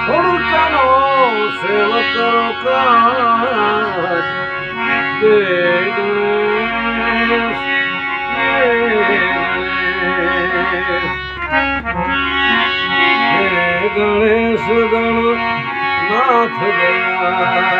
थोर चलो सेक गे गणेश गण गया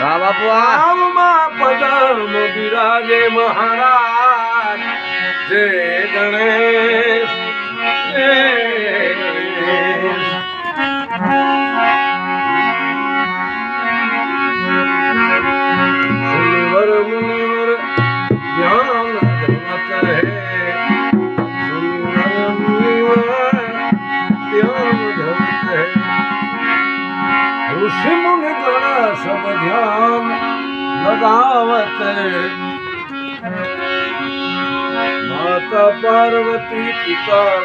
રા બાપુ આલુમા પદમ બિરાજે મહારાજ દે ગણેશ હે ગણેશ પરમ નિવર જ્ઞાન જન કરહે સુનમ નિવર ત્યો જન કરહે ઋષિ મુનિ ગણ સબ ધ્યાન લગાવત માતા પાર્વતી પિતા